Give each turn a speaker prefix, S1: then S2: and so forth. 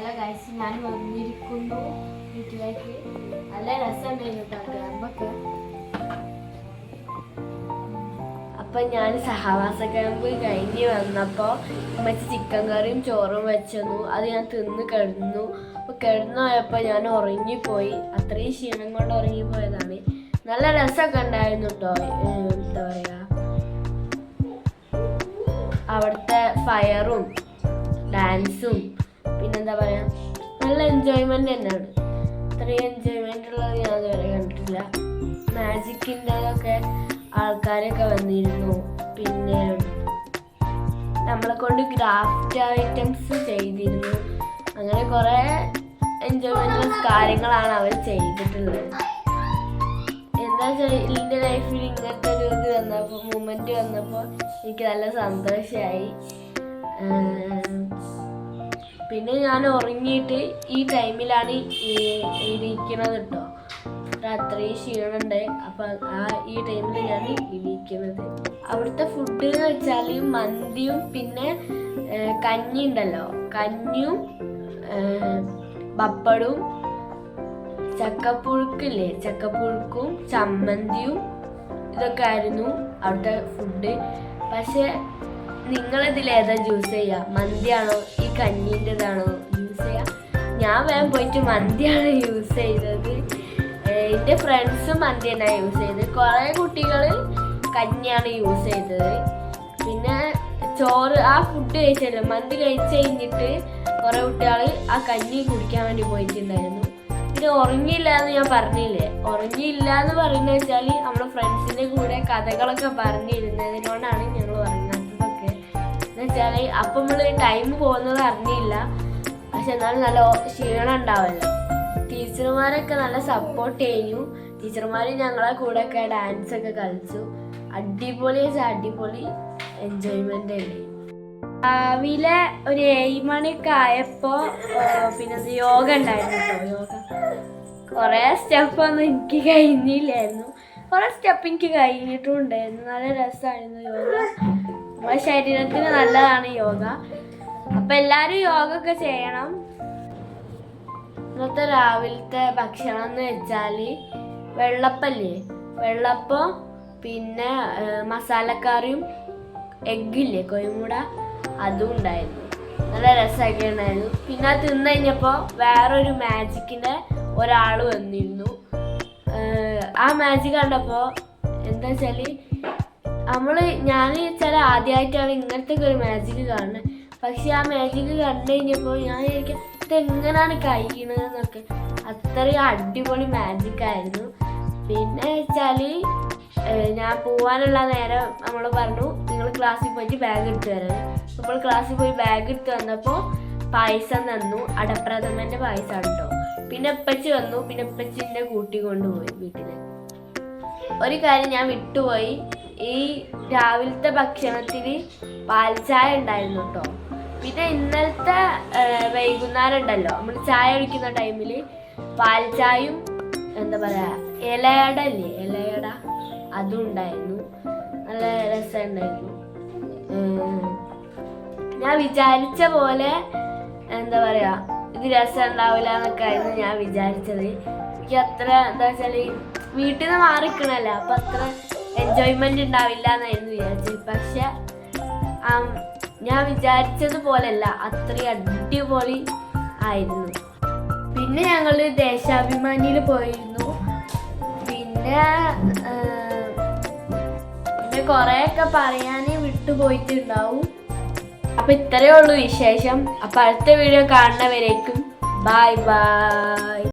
S1: Hello guys ഞാൻ വന്നിരിക്കുന്നു വീട്ടിലേക്ക്. നല്ല രസമുണ്ടായിരുന്നു ക്യാമ്പൊക്കെ അപ്പം ഞാൻ സഹവാസ ക്യാമ്പ് കഴിഞ്ഞ് വന്നപ്പോൾ മറ്റ് ചിക്കൻ കറിയും ചോറും വെച്ചു അത് ഞാൻ തിന്ന് കിടന്നു. അപ്പോൾ കിടന്നായപ്പോൾ ഞാൻ ഉറങ്ങിപ്പോയി. അത്രയും ക്ഷീണം കൊണ്ട് ഉറങ്ങിപ്പോയതാണ്. നല്ല രസമൊക്കെ ഉണ്ടായിരുന്നു കേട്ടോ. എന്താ പറയുക അവിടുത്തെ ഫയറും ഡാൻസും പിന്നെന്താ പറയാ നല്ല എൻജോയ്മെന്റ് തന്നെയാണ്. അത്രയും എൻജോയ്മെന്റ് ഉള്ളത് ഞാൻ ഇതുവരെ കണ്ടിട്ടില്ല. മാജിക്കിന്റെ ഒക്കെ ആൾക്കാരൊക്കെ വന്നിരുന്നു. പിന്നെ നമ്മളെ കൊണ്ട് ക്രാഫ്റ്റ് ഐറ്റംസ് ചെയ്തിരുന്നു. അങ്ങനെ കുറേ എൻജോയ്മെന്റ് കാര്യങ്ങളാണ് അവർ ചെയ്തിട്ടുള്ളത്. എന്താ വെച്ചാൽ എന്റെ ലൈഫിൽ ഇങ്ങനത്തെ ഒരു ഇത് വന്നപ്പോൾ മൂമെന്റ് വന്നപ്പോൾ എനിക്ക് നല്ല സന്തോഷമായി പിന്നെ ഞാൻ ഉറങ്ങിയിട്ട് ഈ ടൈമിലാണ് ഇരിക്കുന്നത് കേട്ടോ രാത്രി ക്ഷീണുണ്ട്. അപ്പം ആ ഈ ടൈമിൽ ഞാൻ ഇരിക്കുന്നത് അവിടുത്തെ ഫുഡ് എന്ന് വെച്ചാൽ മന്തിയും പിന്നെ കഞ്ഞി ഉണ്ടല്ലോ. കഞ്ഞിയും പപ്പടും ചക്കപ്പുഴുക്കില്ലേ? ചക്കപ്പുഴുക്കും ചമ്മന്തിയും ഇതൊക്കെ ആയിരുന്നു അവിടുത്തെ ഫുഡ് പക്ഷെ നിങ്ങളിതിൽ ഏതാ ജ്യൂസ് ചെയ്യുക മന്തിയാണോ? ഈ കഞ്ഞീന്റെതാണോ യൂസ് ചെയ്യുക ഞാൻ വേഗം പോയിട്ട് മന്തിയാണ് യൂസ് ചെയ്തത്. എന്റെ ഫ്രണ്ട്സും മന്തി തന്നെയാണ് യൂസ് ചെയ്തത്. കുറേ കുട്ടികൾ കഞ്ഞിയാണ് യൂസ് ചെയ്തത്. പിന്നെ ചോറ് ആ ഫുഡ് കഴിച്ചല്ലോ. മന്തി കഴിച്ച് കഴിഞ്ഞിട്ട് കുറേ കുട്ടികൾ ആ കഞ്ഞി കുടിക്കാൻ വേണ്ടി പോയിട്ടുണ്ടായിരുന്നു. പിന്നെ ഉറങ്ങിയില്ല എന്ന് ഞാൻ പറഞ്ഞില്ലേ? ഉറങ്ങിയില്ല എന്ന് പറയുന്നത് വെച്ചാൽ നമ്മുടെ ഫ്രണ്ട്സിന്റെ കൂടെ കഥകളൊക്കെ പറഞ്ഞിരുന്നതിനോടാണ് ഞങ്ങൾ ഉറങ്ങാത്തതൊക്കെ എന്ന് വെച്ചാൽ അപ്പം നമ്മൾ ടൈം പോകുന്നത് അറിഞ്ഞില്ല. പക്ഷെ എന്നാലും നല്ല ക്ഷീണം ഉണ്ടാവല്ലോ. ടീച്ചർമാരൊക്കെ നല്ല സപ്പോർട്ട് ചെയ്യും. ടീച്ചർമാർ ഞങ്ങളെ കൂടെ ഒക്കെ ഡാൻസ് ഒക്കെ കളിച്ചു. അടിപൊളി അടിപൊളി എൻജോയ്മെന്റ് ഉണ്ട് രാവിലെ ഒരു ഏഴ് മണിയൊക്കെ ആയപ്പോ പിന്നെ യോഗ ഉണ്ടായിരുന്നു യോഗ. കുറേ സ്റ്റെപ്പൊന്നും എനിക്ക് കഴിഞ്ഞില്ലായിരുന്നു. കുറേ സ്റ്റെപ്പ് എനിക്ക് കഴിഞ്ഞിട്ടും ഉണ്ടായിരുന്നു. നല്ല രസമായിരുന്നു യോഗ. നമ്മുടെ ശരീരത്തിന് നല്ലതാണ് യോഗ. അപ്പൊ എല്ലാരും യോഗ ഒക്കെ ചെയ്യണം. ഇന്നത്തെ രാവിലത്തെ ഭക്ഷണം എന്ന് വെച്ചാൽ വെള്ളപ്പല്ലേ? വെള്ളപ്പം പിന്നെ മസാലക്കറിയും എഗ്ഗില്ലേ കൊയമുട അതും ഉണ്ടായിരുന്നു. നല്ല രസമൊക്കെ ഉണ്ടായിരുന്നു. പിന്നെ അത് തിന്നു കഴിഞ്ഞപ്പോൾ വേറൊരു മാജിക്കിന്റെ ഒരാൾ വന്നിരുന്നു. ആ മാജിക് കണ്ടപ്പോൾ എന്താ വെച്ചാൽ നമ്മൾ ഞാൻ ചില ആദ്യമായിട്ടാണ് ഇങ്ങനത്തെ ഒരു മാജിക് കാണുന്നത് പക്ഷെ ആ മാജിക് കണ്ടു കഴിഞ്ഞപ്പോൾ ഞാൻ വിചാരിക്കാം ഇതെങ്ങനെയാണ് കഴിയണതെന്നൊക്കെ അത്രയും അടിപൊളി മാജിക് ആയിരുന്നു. പിന്നെ വെച്ചാൽ ഞാൻ പോകാനുള്ള നേരം നമ്മൾ പറഞ്ഞു നിങ്ങൾ ക്ലാസ്സിൽ പോയിട്ട് ബാഗ് എടുത്ത് തരാൻ അപ്പോൾ ക്ലാസ്സിൽ പോയി ബാഗ് എടുത്ത് വന്നപ്പോൾ പായസം തന്നു. അടപ്രഥമന്റെ പായസം കേട്ടോ പിന്നെ ഉപ്പച്ചി വന്നു. പിന്നെ ഉപ്പച്ചിന്റെ കൂട്ടി കൊണ്ടുപോയി വീട്ടിൽ ഒരു കാര്യം ഞാൻ വിട്ടുപോയി. ഈ രാവിലത്തെ ഭക്ഷണത്തിൽ പാൽച്ചായ ഉണ്ടായിരുന്നു കേട്ടോ പിന്നെ ഇന്നലത്തെ വൈകുന്നേരം ഉണ്ടല്ലോ നമ്മൾ ചായ കുടിക്കുന്ന ടൈമിൽ പാൽച്ചായും എന്താ പറയാ ഇലയട അല്ലേ ഇലയട അതും ഉണ്ടായിരുന്നു. നല്ല രസമുണ്ടായിരുന്നു. ഞാൻ വിചാരിച്ച പോലെ എന്താ പറയാ ഇത് രസം ഉണ്ടാവില്ല എന്നൊക്കെ ആയിരുന്നു ഞാൻ വിചാരിച്ചത്. എനിക്ക് അത്ര എന്താ വെച്ചാൽ വീട്ടിൽ നിന്ന് മാറിക്കണല്ലോ അപ്പൊ അത്ര എൻജോയ്മെന്റ് ഉണ്ടാവില്ല എന്നായിരുന്നു വിചാരിച്ചത് പക്ഷെ ഞാൻ വിചാരിച്ചത് പോലല്ല അത്രയും അടിപൊളി ആയിരുന്നു. പിന്നെ ഞങ്ങൾ ദേശാഭിമാനിയിൽ പോയിരുന്നു. പിന്നെ പിന്നെ കുറേയൊക്കെ പറയാൻ വിട്ടുപോയിട്ടുണ്ടാവും. അപ്പൊ ഇത്രയേ ഉള്ളൂ വിശേഷം. അപ്പൊ അടുത്ത വീഡിയോ കാണുന്നവരേക്കും. Bye bye.